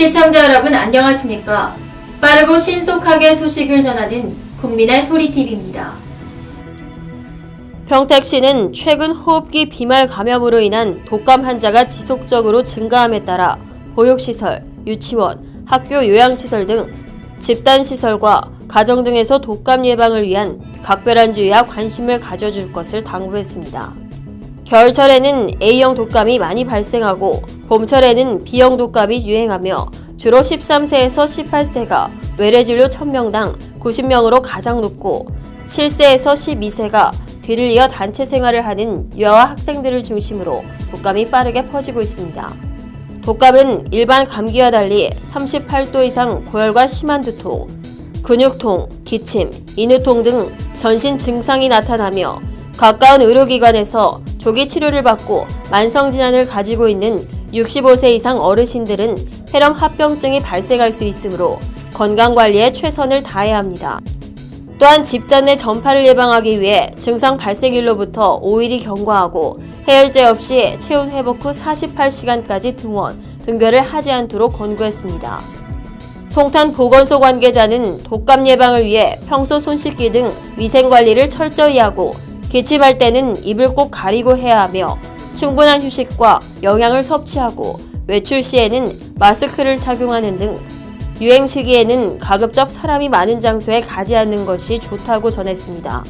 시청자 여러분 안녕하십니까? 빠르고 신속하게 소식을 전하는 국민의 소리TV입니다. 평택시는 최근 호흡기 비말 감염으로 인한 독감 환자가 지속적으로 증가함에 따라 보육시설, 유치원, 학교 요양시설 등 집단시설과 가정 등에서 독감 예방을 위한 각별한 주의와 관심을 가져줄 것을 당부했습니다. 겨울철에는 A형 독감이 많이 발생하고 봄철에는 B형 독감이 유행하며 주로 13세에서 18세가 외래진료 1000명당 90명으로 가장 높고 7세에서 12세가 뒤를 이어 단체 생활을 하는 유아와 학생들을 중심으로 독감이 빠르게 퍼지고 있습니다. 독감은 일반 감기와 달리 38도 이상 고열과 심한 두통, 근육통, 기침, 인후통 등 전신 증상이 나타나며 가까운 의료기관에서 조기 치료를 받고 만성 질환을 가지고 있는 65세 이상 어르신들은 폐렴 합병증이 발생할 수 있으므로 건강 관리에 최선을 다해야 합니다. 또한 집단 내 전파를 예방하기 위해 증상 발생일로부터 5일이 경과하고 해열제 없이 체온 회복 후 48시간까지 등원, 등교를 하지 않도록 권고했습니다. 송탄 보건소 관계자는 독감 예방을 위해 평소 손 씻기 등 위생 관리를 철저히 하고 기침할 때는 입을 꼭 가리고 해야 하며 충분한 휴식과 영양을 섭취하고 외출 시에는 마스크를 착용하는 등 유행 시기에는 가급적 사람이 많은 장소에 가지 않는 것이 좋다고 전했습니다.